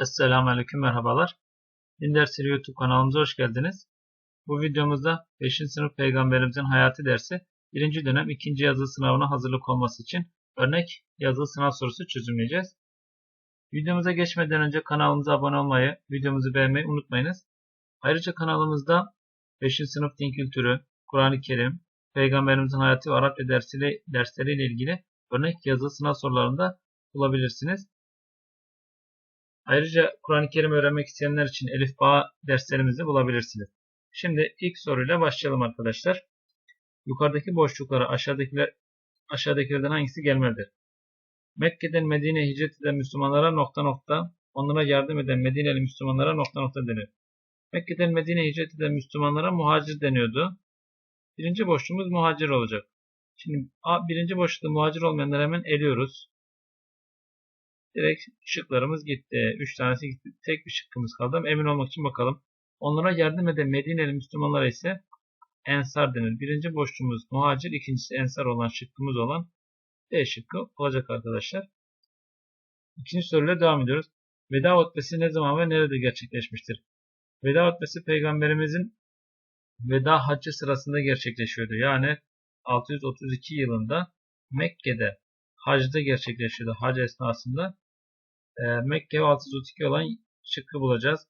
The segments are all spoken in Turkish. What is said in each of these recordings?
Esselamu Aleyküm merhabalar. Din Dersleri YouTube kanalımıza hoş geldiniz. Bu videomuzda 5. sınıf peygamberimizin hayatı dersi 1. dönem 2. yazılı sınavına hazırlık olması için örnek yazılı sınav sorusu çözümleyeceğiz. Videomuza geçmeden önce kanalımıza abone olmayı, videomuzu beğenmeyi unutmayınız. Ayrıca kanalımızda 5. sınıf din kültürü, Kur'an-ı Kerim, peygamberimizin hayatı ve Arapça dersiyle, dersleriyle ilgili örnek yazılı sınav sorularını da bulabilirsiniz. Ayrıca Kur'an-ı Kerim öğrenmek isteyenler için Elif Bağ derslerimizi bulabilirsiniz. Şimdi ilk soruyla başlayalım arkadaşlar. Yukarıdaki boşluklara aşağıdakiler aşağıdakilerden hangisi gelmelidir? Mekke'den Medine'ye hicret eden Müslümanlara nokta nokta, onlara yardım eden Medineli Müslümanlara nokta nokta denir. Mekke'den Medine'ye hicret eden Müslümanlara muhacir deniyordu. Birinci boşluğumuz muhacir olacak. Şimdi birinci boşlukta muhacir olmayanları hemen eliyoruz. Direkt şıklarımız gitti. 3 tanesi gitti. Tek bir şıkkımız kaldı emin olmak için bakalım. Onlara yardım eden Medineli Müslümanlara ise ensar denir. Birinci boşluğumuz muhacir, ikincisi ensar olan şıkkımız olan D şıkkı olacak arkadaşlar. İkinci soruyla devam ediyoruz. Veda hutbesi ne zaman ve nerede gerçekleşmiştir? Veda hutbesi peygamberimizin veda haccı sırasında gerçekleşiyordu. Yani 632 yılında Mekke'de hacda gerçekleşiyordu. Hac esnasında e, Mekke 632 olan şıkkı bulacağız.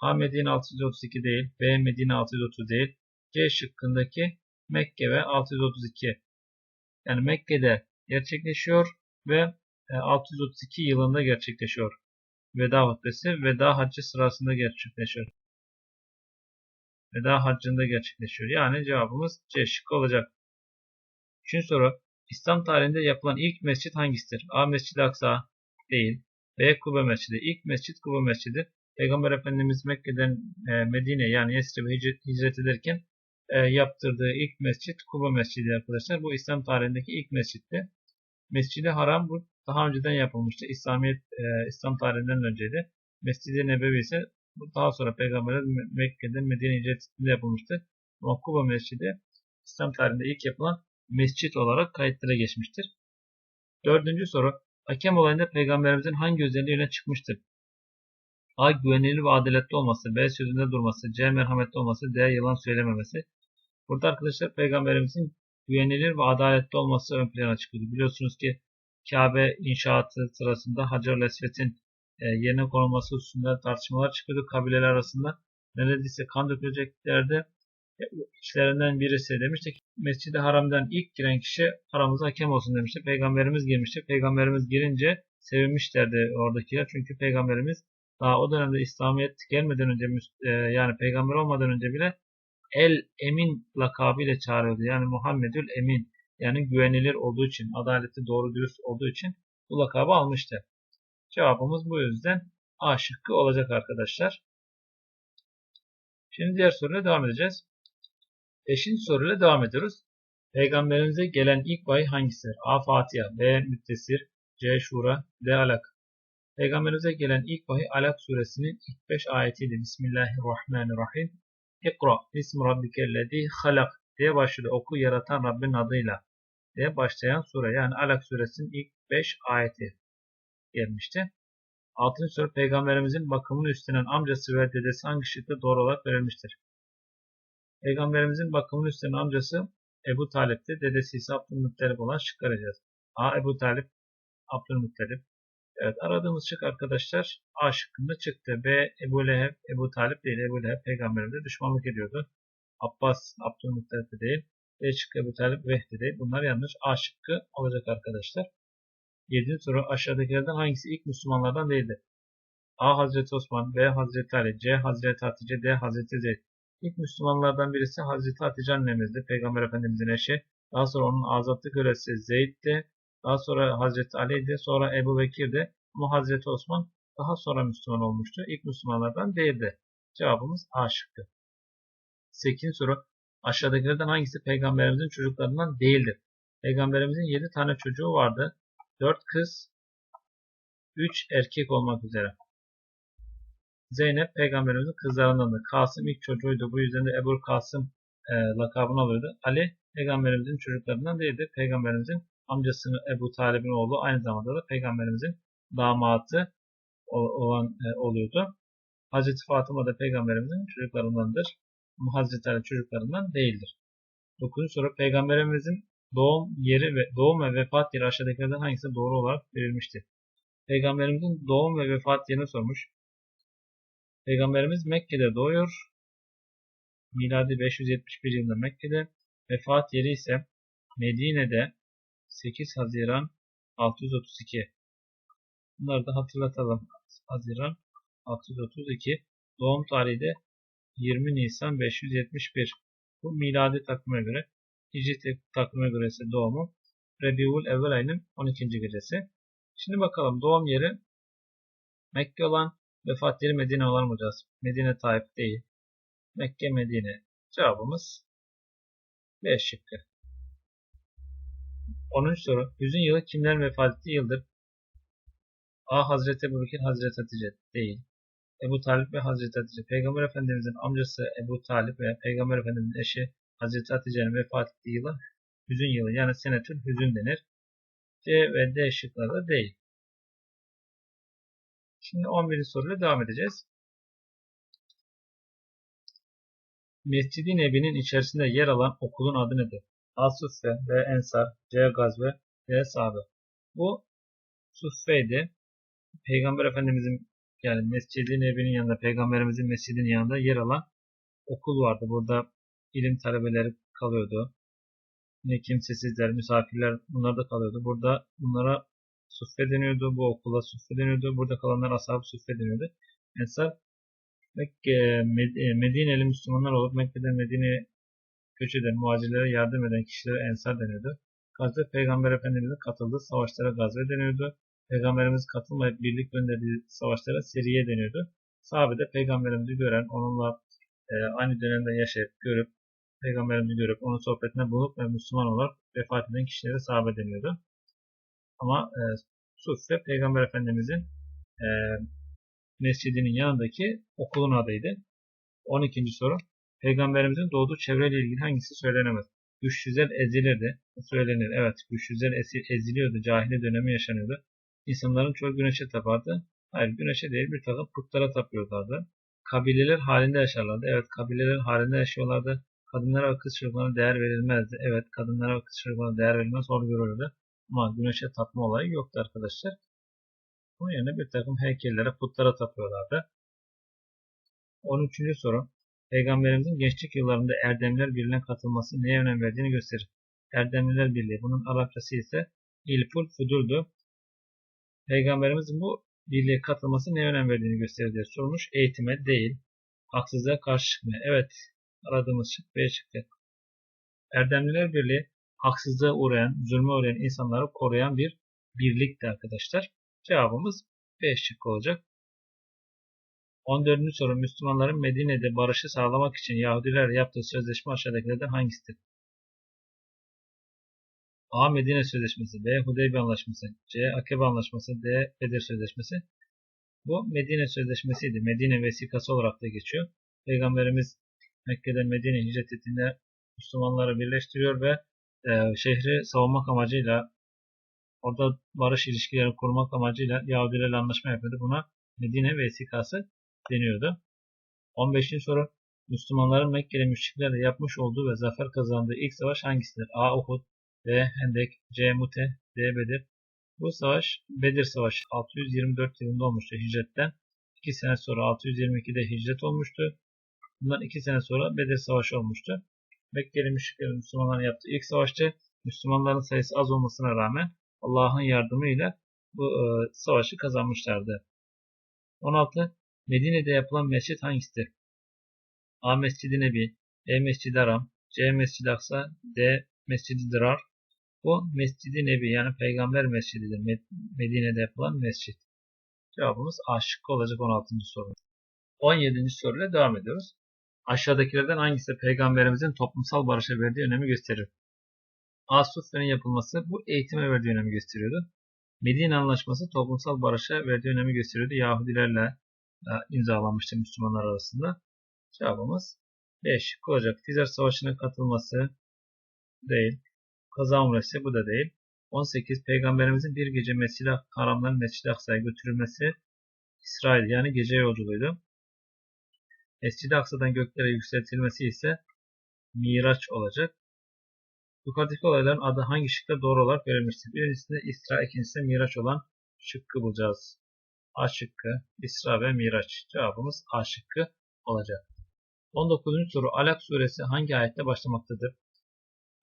A Medine 632 değil, B Medine 630 değil. C şıkkındaki Mekke ve 632. Yani Mekke'de gerçekleşiyor ve 632 e, yılında gerçekleşiyor. Veda hutbesi veda haccı sırasında gerçekleşiyor. Veda haccında gerçekleşiyor. Yani cevabımız C şıkkı olacak. Üçüncü soru. İslam tarihinde yapılan ilk mescit hangisidir? A. Mescid-i Aksa değil. B. Kuba Mescidi. İlk mescit Kuba Mescidi. Peygamber Efendimiz Mekke'den e, Medine yani Yesrib'e hicret, hicret ederken e, yaptırdığı ilk mescit Kuba Mescidi arkadaşlar. Bu İslam tarihindeki ilk mescitti. Mescidi Haram bu daha önceden yapılmıştı. İslamiyet e, İslam tarihinden önceydi. Mescidi Nebevi ise bu daha sonra Peygamber Mekke'den Medine hicretinde yapılmıştı. Ama Kuba Mescidi İslam tarihinde ilk yapılan mescit olarak kayıtlara geçmiştir. Dördüncü soru. Hakem olayında peygamberimizin hangi özelliği öne çıkmıştır? A. Güvenilir ve adaletli olması. B. Sözünde durması. C. Merhametli olması. D. Yalan söylememesi. Burada arkadaşlar peygamberimizin güvenilir ve adaletli olması ön plana çıkıyordu. Biliyorsunuz ki Kabe inşaatı sırasında Hacer Lesvet'in e, yerine konulması hususunda tartışmalar çıkıyordu kabileler arasında. Neredeyse kan döküleceklerdi. İşlerinden birisi demişti ki Mescid-i Haram'dan ilk giren kişi aramıza hakem olsun demişti. Peygamberimiz girmişti. Peygamberimiz girince sevinmişlerdi oradakiler. Çünkü Peygamberimiz daha o dönemde İslamiyet gelmeden önce e, yani peygamber olmadan önce bile El Emin lakabıyla çağırıyordu. Yani Muhammedül Emin yani güvenilir olduğu için, adaletli doğru dürüst olduğu için bu lakabı almıştı. Cevabımız bu yüzden A şıkkı olacak arkadaşlar. Şimdi diğer soruyla devam edeceğiz. Beşinci soruyla devam ediyoruz. Peygamberimize gelen ilk vahiy hangisidir? A. Fatiha, B. Müttesir, C. Şura, D. Alak. Peygamberimize gelen ilk vahiy Alak suresinin ilk 5 ayetiydi. Bismillahirrahmanirrahim. İkra bismi rabbikellezi halak diye başlıyor. Oku yaratan Rabbin adıyla diye başlayan sure. Yani Alak suresinin ilk 5 ayeti gelmişti. Altıncı soru Peygamberimizin bakımını üstlenen amcası ve dedesi hangi şekilde doğru olarak verilmiştir? Peygamberimizin bakımını üstlenen amcası Ebu Talip'ti. Dedesi ise Abdülmuttalip olan şık arayacağız. A. Ebu Talip, Abdülmuttalip. Evet aradığımız şık arkadaşlar A şıkkında çıktı. B. Ebu Leheb, Ebu Talip değil. Ebu Leheb peygamberimize düşmanlık ediyordu. Abbas, Abdülmuttalip de değil. B şıkkı Ebu Talip, Vehdi değil. Bunlar yanlış. A şıkkı olacak arkadaşlar. 7. soru aşağıdakilerden hangisi ilk Müslümanlardan değildir? A. Hazreti Osman, B. Hazreti Ali, C. Hazreti Hatice, D. Hazreti Zeyd. İlk Müslümanlardan birisi Hazreti Hatice annemizdi. Peygamber Efendimizin eşi. Daha sonra onun azatlı kölesi Zeyd'di. Daha sonra Hazreti Ali'ydi. Sonra Ebu Bekir'di. Ama Hazreti Osman daha sonra Müslüman olmuştu. İlk Müslümanlardan değildi. Cevabımız A şıkkı. 8. soru. Aşağıdakilerden hangisi peygamberimizin çocuklarından değildir? Peygamberimizin 7 tane çocuğu vardı. 4 kız, 3 erkek olmak üzere. Zeynep peygamberimizin kızlarındandı. Kasım ilk çocuğuydu. Bu yüzden de Ebu Kasım e, lakabını alıyordu. Ali peygamberimizin çocuklarından değildi. Peygamberimizin amcasının Ebu Talib'in oğlu aynı zamanda da peygamberimizin damatı olan e, oluyordu. Hazreti Fatıma da peygamberimizin çocuklarındandır. Ama Hazreti Ali çocuklarından değildir. 9. soru peygamberimizin doğum yeri ve doğum ve vefat yeri aşağıdakilerden hangisi doğru olarak verilmiştir? Peygamberimizin doğum ve vefat yerini sormuş. Peygamberimiz Mekke'de doğuyor. Miladi 571 yılında Mekke'de. Vefat yeri ise Medine'de 8 Haziran 632. Bunları da hatırlatalım. Haziran 632. Doğum tarihi de 20 Nisan 571. Bu miladi takvime göre. Hicri takvime göre ise doğumu Rebiul Evvel ayının 12. gecesi. Şimdi bakalım doğum yeri Mekke olan vefat yeri Medine olan mı Medine Taif değil. Mekke Medine. Cevabımız 5 şıkkı. 10. soru. Yüzün yılı kimlerin vefat ettiği yıldır? A. Hazreti Ebu Bekir Hazreti Hatice değil. Ebu Talip ve Hazreti Hatice. Peygamber Efendimizin amcası Ebu Talip ve Peygamber Efendimizin eşi Hazreti Hatice'nin vefat ettiği yıla hüzün yılı yani senetül hüzün denir. C ve D şıkları değil. Şimdi 11. soruyla devam edeceğiz. Mescid-i Nebi'nin içerisinde yer alan okulun adı nedir? A. Suffe, B. Ensar, C. Gazve, D. Sahabe. Bu Suffe'ydi. Peygamber Efendimizin yani Mescid-i Nebi'nin yanında, Peygamberimizin mescidinin yanında yer alan okul vardı. Burada ilim talebeleri kalıyordu. Yine kimsesizler, misafirler bunlar da kalıyordu. Burada bunlara suffe deniyordu. Bu okula suffe deniyordu. Burada kalanlar ashab suffe deniyordu. Ensar Mekke, e, Medineli Müslümanlar olup Mekke'den Medine'ye göç eden, muhacirlere yardım eden kişilere ensar deniyordu. Gazve Peygamber Efendimiz'in katıldığı savaşlara gazve deniyordu. Peygamberimiz katılmayıp birlik gönderdiği savaşlara seriye deniyordu. Sahabe de Peygamberimizi gören, onunla e, aynı dönemde yaşayıp, görüp, Peygamberimizi görüp, onun sohbetine bulup ve Müslüman olarak vefat eden kişilere sahabe deniyordu. Ama e, Suffe Peygamber Efendimizin e, mescidinin yanındaki okulun adıydı. 12. soru. Peygamberimizin doğduğu çevreyle ilgili hangisi söylenemez? Güçsüzler ezilirdi. Söylenir. Evet güçsüzler eziliyordu. Cahili dönemi yaşanıyordu. İnsanların çoğu güneşe tapardı. Hayır güneşe değil bir takım putlara tapıyorlardı. Kabileler halinde yaşarlardı. Evet kabileler halinde yaşıyorlardı. Kadınlara ve kız çocuklarına değer verilmezdi. Evet kadınlara ve kız çocuklarına değer verilmez hor görülürdü. Ama güneşe tapma olayı yoktu arkadaşlar. Bunun yerine bir takım heykellere, putlara tapıyorlardı. 13. soru. Peygamberimizin gençlik yıllarında Erdemliler Birliği'ne katılması neye önem verdiğini gösterir. Erdemliler Birliği. Bunun Arapçası ise İlful Fudul'du. Peygamberimizin bu birliğe katılması neye önem verdiğini gösterir diye sormuş. Eğitime değil. Haksızlığa karşı çıkmaya. Evet. Aradığımız şık B çıktı. Erdemliler Birliği haksızlığa uğrayan, zulme uğrayan insanları koruyan bir birlikti arkadaşlar. Cevabımız B şıkkı olacak. 14. soru Müslümanların Medine'de barışı sağlamak için Yahudiler yaptığı sözleşme aşağıdakilerden hangisidir? A. Medine Sözleşmesi B. Hudeybiye Anlaşması C. Akebe Anlaşması D. Bedir Sözleşmesi Bu Medine Sözleşmesi'ydi. Medine vesikası olarak da geçiyor. Peygamberimiz Mekke'den Medine hicret ettiğinde Müslümanları birleştiriyor ve e, şehri savunmak amacıyla orada barış ilişkileri kurmak amacıyla Yahudilerle anlaşma yapıyordu. Buna Medine vesikası deniyordu. 15. soru Müslümanların Mekke'li müşriklerle yapmış olduğu ve zafer kazandığı ilk savaş hangisidir? A. Uhud B. Hendek C. Mute D. Bedir Bu savaş Bedir Savaşı 624 yılında olmuştu hicretten. 2 sene sonra 622'de hicret olmuştu. Bundan 2 sene sonra Bedir Savaşı olmuştu. Mekkeli müşriklerin Müslümanların yaptığı ilk savaştı. Müslümanların sayısı az olmasına rağmen Allah'ın yardımıyla bu e, savaşı kazanmışlardı. 16. Medine'de yapılan mescit hangisidir? A. Mescid-i Nebi B. Mescid-i Aram C. Mescid-i Aksa D. Mescid-i Dirar Bu Mescid-i Nebi yani Peygamber Mescididir. Medine'de yapılan mescit. Cevabımız A şıkkı olacak 16. soru. 17. soruyla devam ediyoruz. Aşağıdakilerden hangisi Peygamberimizin toplumsal barışa verdiği önemi gösterir? A. Suffe'nin yapılması bu eğitime verdiği önemi gösteriyordu. Medine Anlaşması toplumsal barışa verdiği önemi gösteriyordu. Yahudilerle imzalanmıştı Müslümanlar arasında. Cevabımız 5 olacak. Tizer Savaşı'na katılması değil. Kaza umresi bu da değil. 18. Peygamberimizin bir gece Mescid-i Haram'dan Mescid-i Aksa'ya götürülmesi İsrail yani gece yolculuğuydu. Mescid-i Aksa'dan göklere yükseltilmesi ise Miraç olacak. Yukarıdaki olayların adı hangi şıkta doğru olarak verilmiştir? Birincisinde İsra, ikincisinde Miraç olan şıkkı bulacağız. A şıkkı, İsra ve Miraç. Cevabımız A şıkkı olacak. 19. soru Alak suresi hangi ayette başlamaktadır?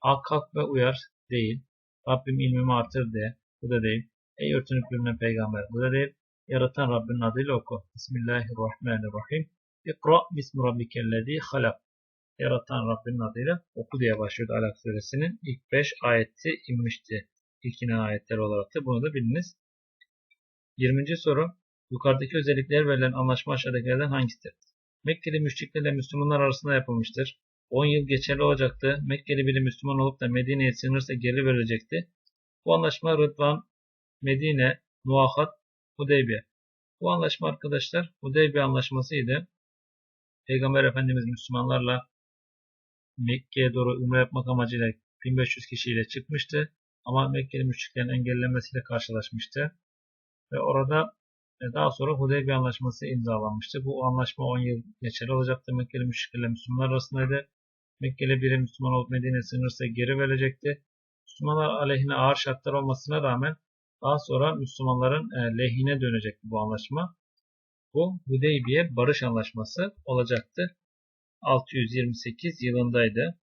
A. Kalk ve uyar değil. Rabbim ilmimi artır de. Bu da değil. Ey örtünüp bürünen peygamber. Bu da değil. Yaratan Rabbinin adıyla oku. Bismillahirrahmanirrahim. İkra bismi rabbikellezi halak. Yaratan Rabbinin adıyla oku diye başlıyordu Alak suresinin ilk 5 ayeti inmişti. İlk inen ayetler olarak da bunu da biliniz. 20. soru. Yukarıdaki özellikler verilen anlaşma aşağıdakilerden hangisidir? Mekkeli müşriklerle Müslümanlar arasında yapılmıştır. 10 yıl geçerli olacaktı. Mekkeli biri Müslüman olup da Medine'ye sığınırsa geri verilecekti. Bu anlaşma Rıdvan, Medine, Muahat, Hudeybiye. Bu anlaşma arkadaşlar Hudeybiye anlaşmasıydı. Peygamber Efendimiz Müslümanlarla Mekke'ye doğru umre yapmak amacıyla 1500 kişiyle çıkmıştı. Ama Mekkeli müşriklerin engellenmesiyle karşılaşmıştı. Ve orada e, daha sonra Hudeybiye Anlaşması imzalanmıştı. Bu anlaşma 10 yıl geçerli olacaktı. Mekkeli müşriklerle Müslümanlar arasındaydı. Mekkeli biri Müslüman olup Medine sınırsa geri verecekti. Müslümanlar aleyhine ağır şartlar olmasına rağmen daha sonra Müslümanların e, lehine dönecekti bu anlaşma. Bu Hudeybiye Barış Anlaşması olacaktı. 628 yılındaydı.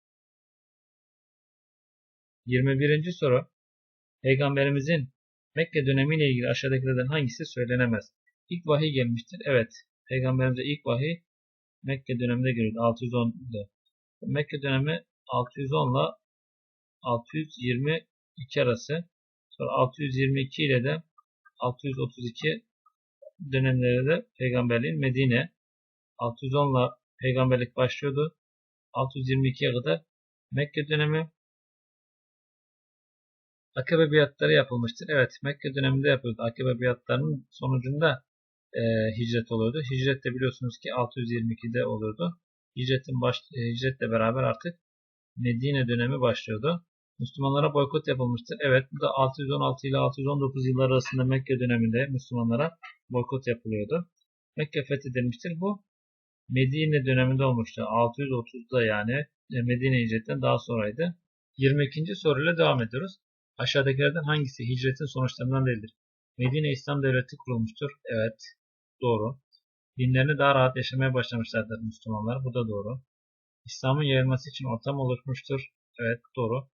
21. soru Peygamberimizin Mekke dönemiyle ilgili aşağıdakilerden hangisi söylenemez? İlk vahiy gelmiştir. Evet. Peygamberimize ilk vahiy Mekke döneminde geliyordu. 610'da. Mekke dönemi 610 ile 622 arası. Sonra 622 ile de 632 dönemleri de peygamberliğin Medine 610 ile peygamberlik başlıyordu. 622'ye kadar Mekke dönemi Akabe biatları yapılmıştır. Evet Mekke döneminde yapıldı. Akabe biatlarının sonucunda e, hicret oluyordu. Hicret de biliyorsunuz ki 622'de oluyordu. Hicretin baş, e, hicretle beraber artık Medine dönemi başlıyordu. Müslümanlara boykot yapılmıştır. Evet bu da 616 ile 619 yıllar arasında Mekke döneminde Müslümanlara boykot yapılıyordu. Mekke fethedilmiştir. Bu Medine döneminde olmuştu. 630'da yani e, Medine hicretten daha sonraydı. 22. soruyla devam ediyoruz. Aşağıdakilerden hangisi hicretin sonuçlarından değildir? Medine İslam Devleti kurulmuştur. Evet. Doğru. Dinlerini daha rahat yaşamaya başlamışlardır Müslümanlar. Bu da doğru. İslam'ın yayılması için ortam oluşmuştur. Evet. Doğru.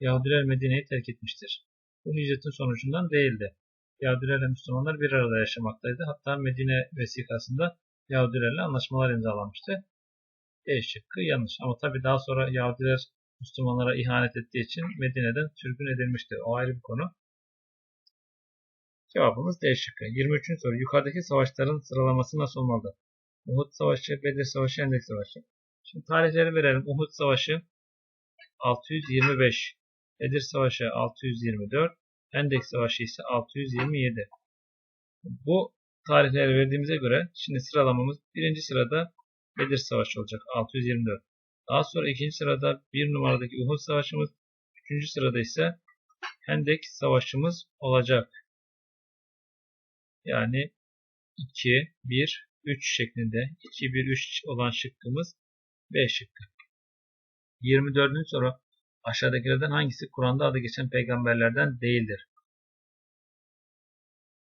Yahudiler Medine'yi terk etmiştir. Bu hicretin sonucundan değildi. Yahudilerle Müslümanlar bir arada yaşamaktaydı. Hatta Medine vesikasında Yahudilerle anlaşmalar imzalanmıştı. E şıkkı yanlış. Ama tabi daha sonra Yahudiler Müslümanlara ihanet ettiği için Medine'den sürgün edilmiştir. O ayrı bir konu. Cevabımız D şıkkı. 23. soru. Yukarıdaki savaşların sıralaması nasıl olmalı? Uhud Savaşı, Bedir Savaşı, Hendek Savaşı. Şimdi tarihleri verelim. Uhud Savaşı 625. Bedir Savaşı 624. Hendek Savaşı ise 627. Bu tarihleri verdiğimize göre şimdi sıralamamız birinci sırada Bedir Savaşı olacak 624. Daha sonra ikinci sırada bir numaradaki Uhud Savaşımız, üçüncü sırada ise Hendek Savaşımız olacak. Yani 2, 1, 3 şeklinde 2, 1, 3 olan şıkkımız B şıkkı. 24. soru aşağıdakilerden hangisi Kur'an'da adı geçen peygamberlerden değildir?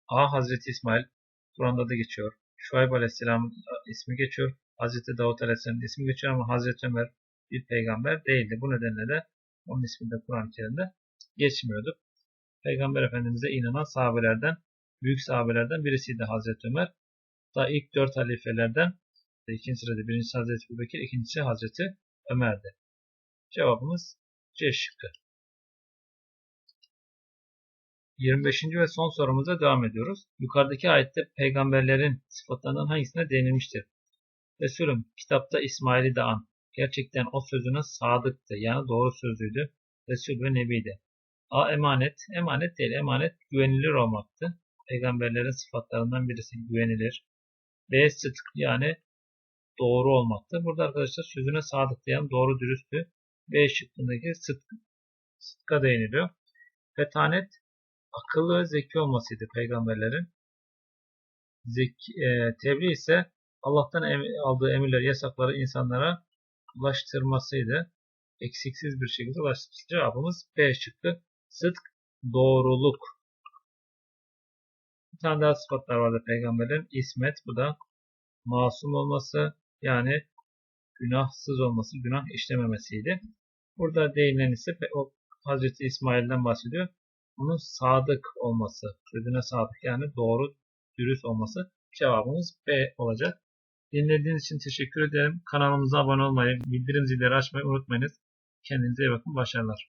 A. Hazreti İsmail Kur'an'da da geçiyor. Şuayb Aleyhisselam ismi geçiyor. Hazreti Davut Aleyhisselam'ın ismi geçiyor ama Hazreti Ömer bir peygamber değildi. Bu nedenle de onun ismi de Kur'an-ı Kerim'de geçmiyordu. Peygamber Efendimiz'e inanan sahabelerden, büyük sahabelerden birisiydi Hazreti Ömer. Da ilk dört halifelerden ikinci sırada birincisi Hazreti Ebubekir, ikincisi Hazreti Ömer'di. Cevabımız C şıkkı. 25. ve son sorumuza devam ediyoruz. Yukarıdaki ayette peygamberlerin sıfatlarından hangisine değinilmiştir? Resulüm kitapta İsmail'i de an. Gerçekten o sözüne sadıktı. Yani doğru sözlüydü. Resul ve Nebi'di. A. Emanet. Emanet değil. Emanet güvenilir olmaktı. Peygamberlerin sıfatlarından birisi güvenilir. B. Sıdk yani doğru olmaktı. Burada arkadaşlar sözüne sadıktı. Yani doğru dürüsttü. B şıkkındaki sıdk, sıdka değiniliyor. Fetanet akıllı ve zeki olmasıydı peygamberlerin. Zeki, e, tebliğ ise Allah'tan em- aldığı emirleri, yasakları insanlara ulaştırmasıydı. Eksiksiz bir şekilde ulaştırması. Cevabımız B şıkkı. Sıdk, doğruluk. Bir tane daha sıfatlar vardı peygamberin. İsmet, bu da masum olması yani günahsız olması, günah işlememesiydi. Burada değinilen ise o Hazreti İsmail'den bahsediyor. Onun sadık olması, sözüne sadık yani doğru, dürüst olması. Cevabımız B olacak. Dinlediğiniz için teşekkür ederim. Kanalımıza abone olmayı, bildirim zilleri açmayı unutmayınız. Kendinize iyi bakın. Başarılar.